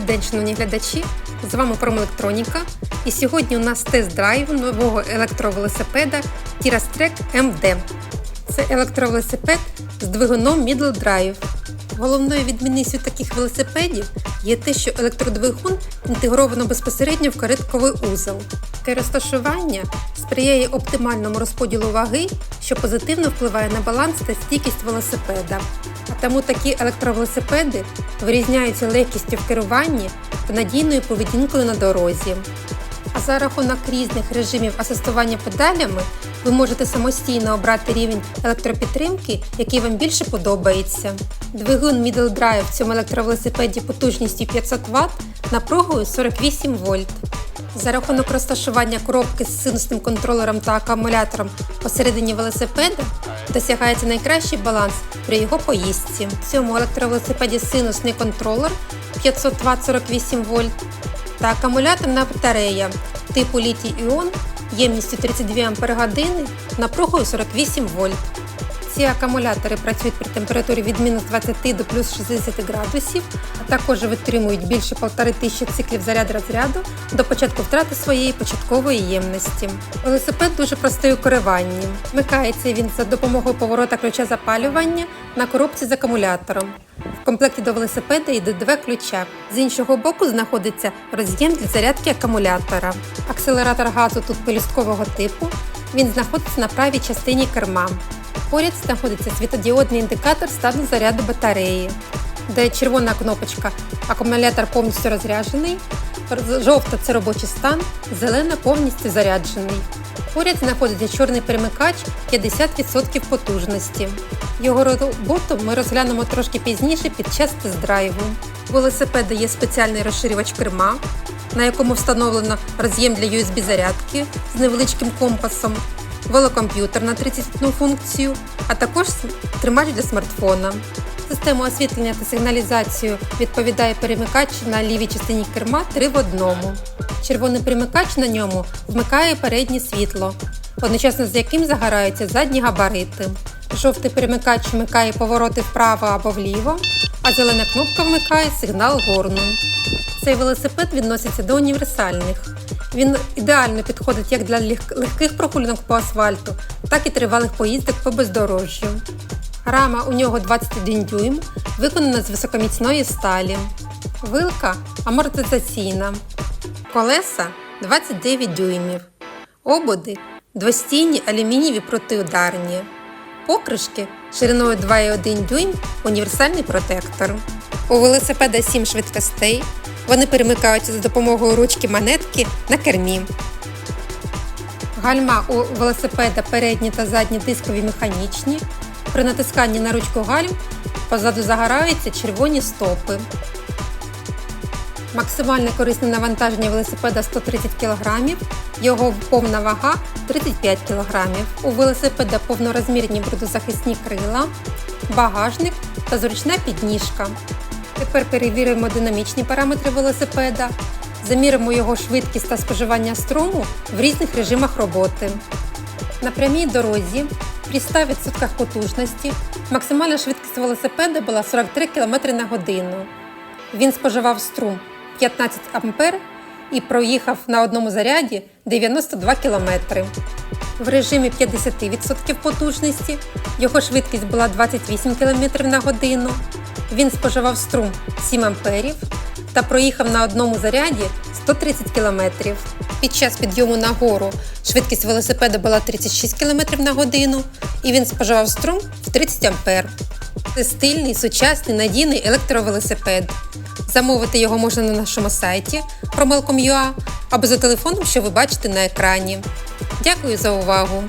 Добрий день, шановні глядачі! З вами Промелектроніка. І сьогодні у нас тест-драйв нового електровелосипеда Tirastrek MD. Це електровелосипед з двигуном Middle Drive. Головною відмінністю таких велосипедів є те, що електродвигун інтегровано безпосередньо в каретковий узел. Таке розташування сприяє оптимальному розподілу ваги, що позитивно впливає на баланс та стійкість велосипеда. А тому такі електровелосипеди вирізняються легкістю в керуванні та надійною поведінкою на дорозі. А за рахунок різних режимів асистування педалями ви можете самостійно обрати рівень електропідтримки, який вам більше подобається. Двигун Middle Drive в цьому електровелосипеді потужністю 500 Вт напругою 48 вольт. За рахунок розташування коробки з синусним контролером та акумулятором посередині велосипеда досягається найкращий баланс при його поїздці. В цьому електровелосипеді синусний контролер 500-48 вольт та акумуляторна батарея типу літій-іон ємністю 32 Ах напругою 48 вольт. Ці акумулятори працюють при температурі від мінус 20 до плюс 60 градусів, а також витримують більше 1500 циклів заряд розряду до початку втрати своєї початкової ємності. Велосипед дуже простий у керуванні. Вмикається він за допомогою поворота ключа запалювання на коробці з акумулятором. В комплекті до велосипеда йде два ключа. З іншого боку знаходиться роз'єм для зарядки акумулятора. Акселератор газу тут пелюсткового типу. Він знаходиться на правій частині керма. Поряд знаходиться світодіодний індикатор стану заряду батареї, де червона кнопочка акумулятор повністю розряджений, жовта це робочий стан, зелена повністю заряджений. Поряд знаходиться чорний перемикач 50% потужності. Його роботу ми розглянемо трошки пізніше під час тест-драйву. У велосипеда є спеціальний розширювач керма, на якому встановлено роз'єм для USB-зарядки з невеличким компасом, велокомп'ютер на 31 функцію, а також тримач для смартфона. Систему освітлення та сигналізацію відповідає перемикач на лівій частині керма 3 в одному. Червоний перемикач на ньому вмикає переднє світло, одночасно з яким загораються задні габарити. Жовтий перемикач вмикає повороти вправо або вліво, а зелена кнопка вмикає сигнал горну. Цей велосипед відноситься до універсальних. Він ідеально підходить як для легких прогулянок по асфальту, так і тривалих поїздок по бездорожжю. Рама у нього 21 дюйм, виконана з високоміцної сталі. Вилка амортизаційна. Колеса 29 дюймів. Ободи двостійні алюмінієві протиударні. Покришки шириною 2,1 дюйм універсальний протектор. У велосипеда 7 швидкостей. Вони перемикаються за допомогою ручки монетки на кермі. Гальма у велосипеда передні та задні дискові механічні. При натисканні на ручку гальм позаду загораються червоні стопи. Максимальне корисне навантаження велосипеда 130 кг, його повна вага 35 кг. У велосипеда повнорозмірні брудозахисні крила, багажник та зручна підніжка. Тепер перевіримо динамічні параметри велосипеда, заміримо його швидкість та споживання струму в різних режимах роботи. На прямій дорозі при 100% потужності максимальна швидкість велосипеда була 43 км на годину. Він споживав струм 15 А і проїхав на одному заряді 92 км. В режимі 50% потужності його швидкість була 28 км на годину. Він споживав струм 7 А та проїхав на одному заряді 130 км. Під час підйому на гору швидкість велосипеда була 36 км на годину і він споживав струм в 30 А. Це стильний, сучасний, надійний електровелосипед. Замовити його можна на нашому сайті promelcom.ua або за телефоном, що ви бачите на екрані. Дякую за увагу!